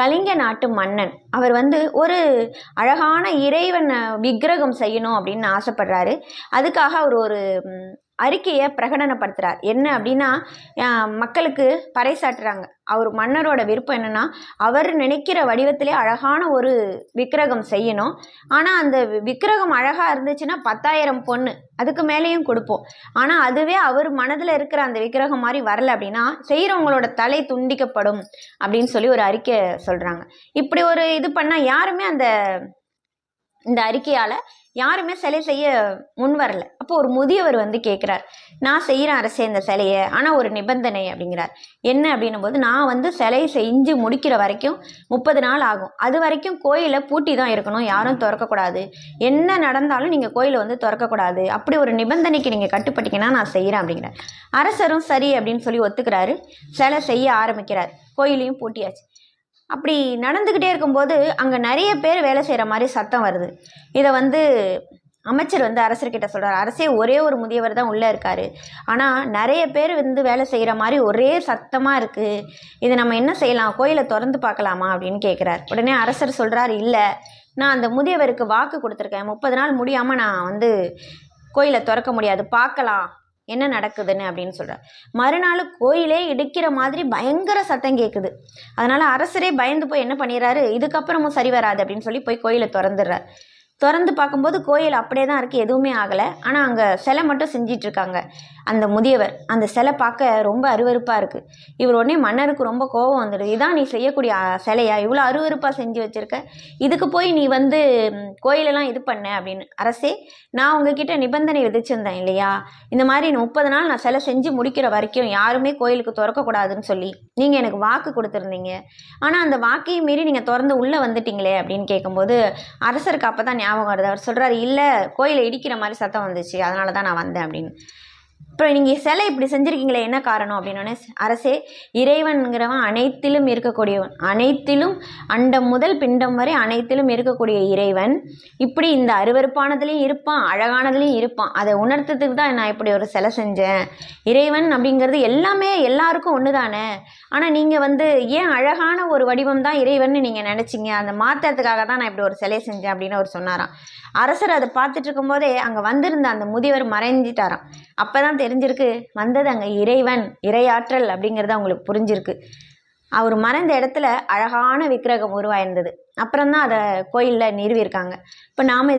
கலிங்க நாட்டு மன்னன். அவர் வந்து ஒரு அழகான இறைவனை விக்கிரகம் செய்யணும் அப்படின்னு ஆசைப்படுறாரு. அதுக்காக அவர் ஒரு அறிக்கையை பிரகடனப்படுத்துகிறார் என்ன அப்படின்னா மக்களுக்கு பறைசாற்றுறாங்க. அவர் மன்னரோட விருப்பம் என்னென்னா அவர் நினைக்கிற வடிவத்திலே அழகான ஒரு விக்கிரகம் செய்யணும். ஆனால் அந்த விக்கிரகம் அழகாக இருந்துச்சுன்னா பத்தாயிரம் பொண்ணு அதுக்கு மேலேயும் கொடுப்போம். ஆனால் அதுவே அவர் மனதில் இருக்கிற அந்த விக்கிரகம் மாதிரி வரல அப்படின்னா செய்கிறவங்களோட தலை துண்டிக்கப்படும் அப்படின்னு சொல்லி ஒரு அறிக்கை சொல்கிறாங்க இப்படி ஒரு இது பண்ணால் யாருமே அந்த இந்த அறிக்கையால் யாருமே சிலை செய்ய முன் வரல. அப்போ ஒரு முதியவர் வந்து கேட்குறார் நான் செய்கிறேன் அரசே இந்த சிலையை ஆனால் ஒரு நிபந்தனை அப்படிங்கிறார். என்ன அப்படின்னும் போது நான் வந்து சிலை செஞ்சு முடிக்கிற வரைக்கும் முப்பது நாள் ஆகும். அது வரைக்கும் கோயிலை பூட்டி தான் இருக்கணும் யாரும் திறக்கக்கூடாது என்ன நடந்தாலும் நீங்கள் கோயிலை வந்து திறக்கக்கூடாது அப்படி ஒரு நிபந்தனைக்கு நீங்கள் கட்டுப்பட்டீங்கன்னா நான் செய்கிறேன் அப்படிங்கிறார். அரசரும் சரி அப்படின்னு சொல்லி ஒத்துக்கிறாரு. சிலை செய்ய ஆரம்பிக்கிறார். கோயிலையும் பூட்டியாச்சு. அப்படி நடந்துக்கிட்டே இருக்கும்போது அங்கே நிறைய பேர் வேலை செய்கிற மாதிரி சத்தம் வருது. இதை வந்து அமைச்சர் வந்து அரசர்கிட்ட சொல்கிறார் அரசே ஒரே ஒரு முதியவர் தான் உள்ளே இருக்கார். ஆனால் நிறைய பேர் வந்து வேலை செய்கிற மாதிரி ஒரே சத்தமாக இருக்குது இதை நம்ம என்ன செய்யலாம்? கோயிலை திறந்து பார்க்கலாமா? அப்படின்னு கேட்குறார் உடனே அரசர் சொல்கிறார் இல்லை நான் அந்த முதியவருக்கு வாக்கு கொடுத்துருக்கேன். முப்பது நாள் முடியாமல் நான் வந்து கோயிலை திறக்க முடியாது. பார்க்கலாம். என்ன நடக்குதுன்னு அப்படின்னு சொல்கிறார் மறுநாள் கோயிலே இடிக்கிற மாதிரி பயங்கர சத்தம் கேட்குது அதனால் அரசரே பயந்து போய் என்ன பண்ணிடுறாரு இதுக்கப்புறமும் சரி வராது அப்படின்னு சொல்லி போய் கோயிலை திறந்துடுறார். திறந்து பார்க்கும்போது கோயில் அப்படியே தான் இருக்குது எதுவுமே ஆகலை. ஆனால் அங்கே சிலை மட்டும் செஞ்சிட்ருக்காங்க அந்த முதியவர் அந்த சிலை பார்க்க ரொம்ப அருவருப்பாக இருக்குது இவர் உடனே மன்னருக்கு ரொம்ப கோபம் வந்துடுது. இதான் நீ செய்யக்கூடிய சிலையா? இவ்வளோ அருவருப்பாக செஞ்சு வச்சுருக்க. இதுக்கு போய் நீ வந்து கோயிலெல்லாம் இது பண்ண அப்படின்னு. அரசே நான் உங்ககிட்ட நிபந்தனை விதிச்சிருந்தேன் இல்லையா? இந்த மாதிரி முப்பது நாள் நான் சிலை செஞ்சு முடிக்கிற வரைக்கும் யாருமே கோயிலுக்கு திறக்கக்கூடாதுன்னு சொல்லி நீங்கள் எனக்கு வாக்கு கொடுத்துருந்தீங்க. ஆனால் அந்த வாக்கையும் மீறி நீங்கள் திறந்து உள்ளே வந்துட்டீங்களே அப்படின்னு கேட்கும்போது அரசருக்கு அப்போ தான் ஞாபகம் வருது. அவர் சொல்கிறாரு இல்லை கோயிலை இடிக்கிற மாதிரி சத்தம் வந்துச்சு. அதனால தான் நான் வந்தேன் அப்படின்னு. அப்புறம் நீங்கள் சிலை இப்படி செஞ்சுருக்கீங்களே என்ன காரணம் அப்படின்னோடனே அரசே இறைவன்கிறவன் அனைத்திலும் இருக்கக்கூடியவன். அனைத்திலும் அண்டம் முதல் பிண்டம் வரை அனைத்திலும் இருக்கக்கூடிய இறைவன். இப்படி இந்த அருவருப்பானதுலேயும் இருப்பான் அழகானதுலேயும் இருப்பான். அதை உணர்த்ததுக்கு தான் நான் இப்படி ஒரு சிலை செஞ்சேன். இறைவன் அப்படிங்கிறது எல்லாமே எல்லாருக்கும் ஒன்று தானே ஆனால் நீங்கள் வந்து ஏன் அழகான ஒரு வடிவம் தான் இறைவன்னு நீங்கள் நினச்சிங்க? அந்த மாற்றுறதுக்காக தான் நான் இப்படி ஒரு சிலை செஞ்சேன் அப்படின்னு அவர் சொன்னாராம். அரசர் அதை பார்த்துட்டு இருக்கும்போதே அங்கே வந்திருந்த அந்த முதியவர் மறைஞ்சிட்டாராம். அப்போ தான் தெரிஞ்சிருக்கு. வந்தது அங்கே இறைவன் இறையாற்றல் அப்படிங்கிறது அவங்களுக்கு புரிஞ்சிருக்கு. அவர் மறைந்த இடத்துல அழகான விக்கிரகம் உருவாயிருந்தது. அப்புறம் தான் அதை கோயிலில் நிறுவியிருக்காங்க. இப்போ நாம்